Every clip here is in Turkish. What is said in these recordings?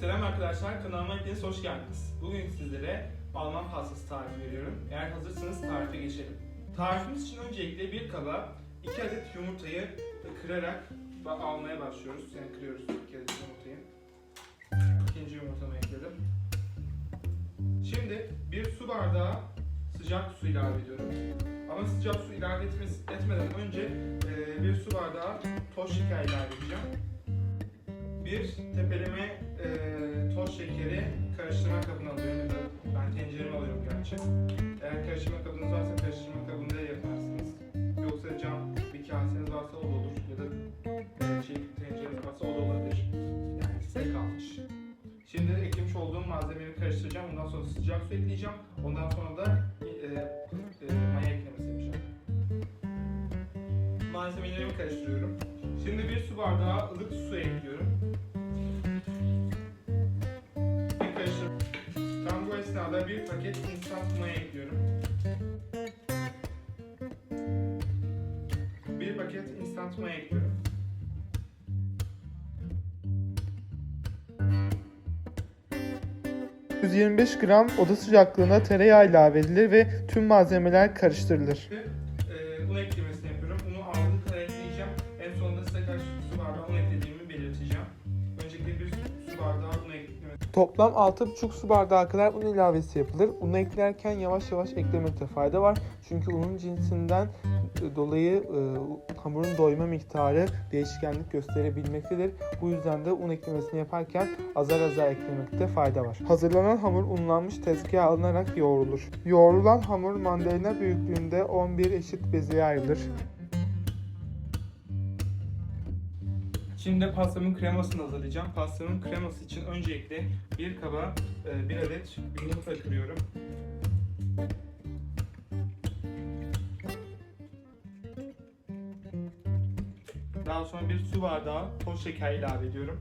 Selam arkadaşlar, kanalıma hepiniz hoş geldiniz. Bugün sizlere Alman pastası tarifi veriyorum. Eğer hazırsanız tarife geçelim. Tarifimiz için öncelikle bir kaba 2 adet yumurtayı kırarak almaya başlıyoruz. Yani kırıyoruz 2 adet yumurtayı. İkinci yumurtamı ekledim. Şimdi bir su bardağı sıcak su ilave ediyorum. Ama sıcak su ilave etmesi, etmeden önce bir su bardağı toz şeker ilave edeceğim. Bir tepeleme e, toz şekeri karıştırma kabına alıyorum ya da ben tencereme alıyorum gerçi. Eğer karıştırma kabınız varsa karıştırma kabında yaparsınız. Yoksa cam bir kaseniz varsa o da olur ya da e, şey tencereniz varsa o da olabilir. Yani size kalmış. Şimdi eklemiş olduğum malzemeleri karıştıracağım. Ondan sonra sıcak su ekleyeceğim. Ondan sonra da e, e, maya eklemesi yapacağım. Malzemelerimi karıştırıyorum. Şimdi bir su bardağı ılık su ekliyorum. Esnada bir paket instant maya ekliyorum. Bir paket instant maya ekliyorum. Hı. 125 gram oda sıcaklığında tereyağı ilave edilir ve tüm malzemeler karıştırılır. Şimdi e, un eklemesini yapıyorum. Unu kadar ekleyeceğim. En sonunda size kaç su bardağı un eklediğimi belirteceğim. Öncelikle bir su bardağı. Toplam 6,5 su bardağı kadar un ilavesi yapılır. Unu eklerken yavaş yavaş eklemekte fayda var. Çünkü unun cinsinden dolayı e, hamurun doyma miktarı değişkenlik gösterebilmektedir. Bu yüzden de un eklemesini yaparken azar azar eklemekte fayda var. Hazırlanan hamur unlanmış tezgaha alınarak yoğrulur. Yoğrulan hamur mandalina büyüklüğünde 11 eşit bezeye ayrılır. Şimdi pastamın kremasını hazırlayacağım. Pastamın kreması için öncelikle bir kaba e, bir adet yumurta kırıyorum. Daha sonra bir su bardağı toz şeker ilave ediyorum.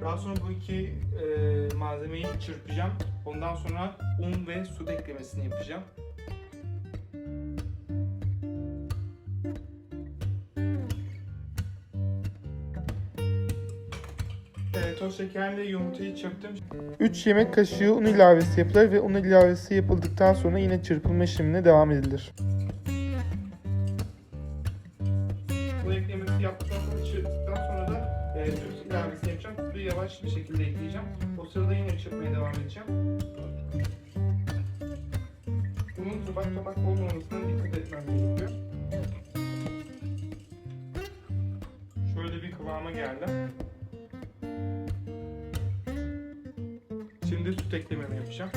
Daha sonra bu iki e, malzemeyi çırpacağım. Ondan sonra un ve su eklemesini yapacağım. E, toz şekerle yumurtayı çırptım. 3 yemek kaşığı un ilavesi yapılır ve un ilavesi yapıldıktan sonra yine çırpılma işlemine devam edilir. Bu eklemesi yaptıktan sonra çırptıktan sonra da e, tuz ilavesini yapacağım. Tuzu yavaş bir şekilde ekleyeceğim. O sırada yine çırpmaya devam edeceğim. Bunun topak topak olmamasına dikkat etmem gerekiyor. Şöyle bir kıvama geldi. Şimdi süt eklememi yapacağım.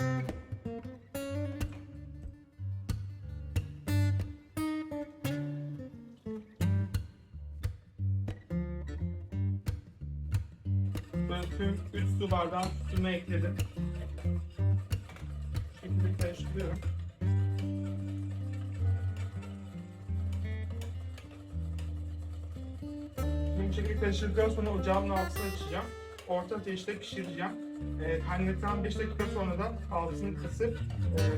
Ben tüm 3 su bardağı sütümü ekledim. Şimdi karıştırıyorum. Şimdi şekilde karıştırdıktan sonra ocağımın altını açacağım. Orta ateşte pişireceğim. E, kaynadıktan 5 dakika sonra da altını kısıp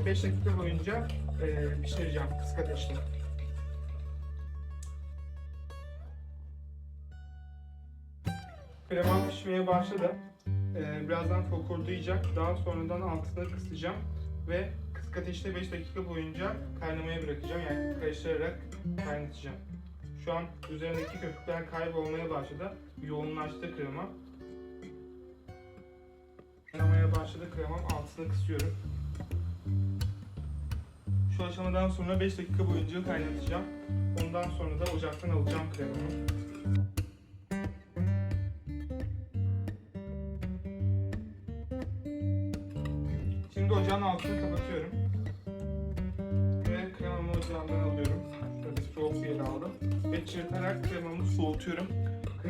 5 dakika boyunca e, pişireceğim kısık ateşte. Kremam pişmeye başladı. Ee, birazdan fokurdayacak. Daha sonradan altını kısacağım ve kısık ateşte 5 dakika boyunca kaynamaya bırakacağım. Yani karıştırarak kaynatacağım. Şu an üzerindeki köpükler kaybolmaya başladı. Yoğunlaştı krema. Başladı kremam. Altını kısıyorum. Şu aşamadan sonra 5 dakika boyunca kaynatacağım. Ondan sonra da ocaktan alacağım kremamı. Şimdi ocağın altını kapatıyorum. Ve kremamı ocağından alıyorum. Şöyle soğuk bir yere aldım. Ve çırparak kremamı soğutuyorum.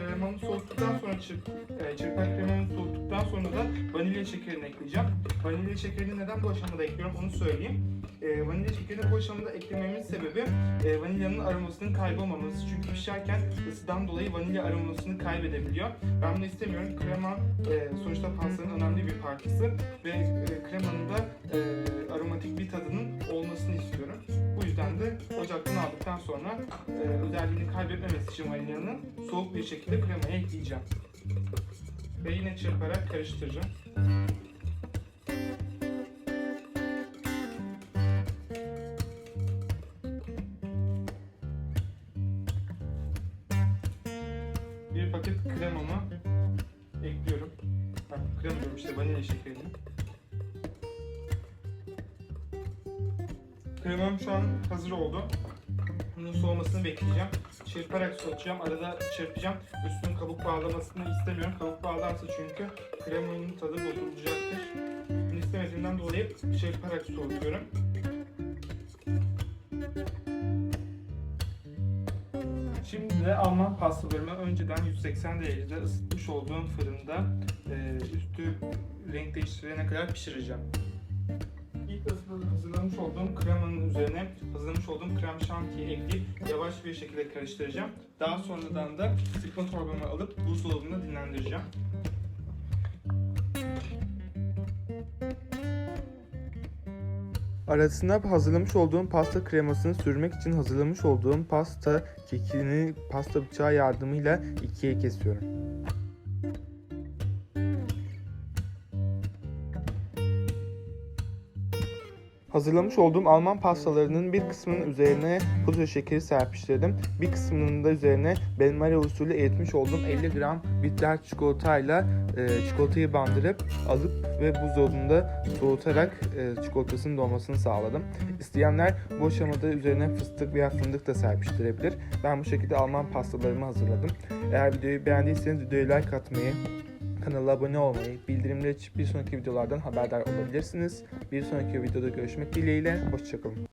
Kremamı soğuttuktan sonra çırp, e, çırpan kremamı soğuttuktan sonra da vanilya şekerini ekleyeceğim. vanilya şekerini neden bu aşamada ekliyorum onu söyleyeyim. E, vanilya şekerini bu aşamada eklememin sebebi e, vanilyanın aromasının kaybolmaması. Çünkü pişerken ısıdan dolayı vanilya aromasını kaybedebiliyor. Ben bunu istemiyorum. Krema e, sonuçta pastanın önemli bir parçası ve e, kremanın da e, aromatik bir tadının olmasını istiyorum. Bu yüzden de ocaktan aldıktan sonra e, özelliğini kaybetmemesi için vanilyanın soğuk bir şekilde kremaya ekleyeceğim. Ve yine çırparak karıştıracağım. Bir paket kremamı ekliyorum. Bak krema diyorum işte vanilya şekerini. Kremam şu an hazır oldu. Bunun soğumasını bekleyeceğim. Çırparak soğutacağım. Arada çırpacağım. Üstünün kabuk bağlamasını istemiyorum. Kabuk bağlarsa çünkü kremanın tadı bozulacaktır. Bunu istemediğimden dolayı çırparak soğutuyorum. Şimdi de Alman pastalarımı önceden 180 derecede ısıtmış olduğum fırında üstü renk değiştirene kadar pişireceğim. İlk hazırlamış olduğum kremanın üzerine hazırlamış olduğum krem şantiyi ekleyip yavaş bir şekilde karıştıracağım. Daha sonradan da sıkma torbamı alıp buzdolabında dinlendireceğim. Arasına hazırlamış olduğum pasta kremasını sürmek için hazırlamış olduğum pasta kekini pasta bıçağı yardımıyla ikiye kesiyorum. Hazırlamış olduğum Alman pastalarının bir kısmının üzerine pudra şekeri serpiştirdim. Bir kısmının da üzerine benmari usulü eritmiş olduğum 50 gram bitter çikolatayla e, çikolatayı bandırıp alıp ve buzdolabında soğutarak e, çikolatasının dolmasını sağladım. İsteyenler bu aşamada üzerine fıstık veya fındık da serpiştirebilir. Ben bu şekilde Alman pastalarımı hazırladım. Eğer videoyu beğendiyseniz videoya like atmayı, kanala abone olmayı, bildirimleri açıp bir sonraki videolardan haberdar olabilirsiniz. Bir sonraki videoda görüşmek dileğiyle, hoşçakalın.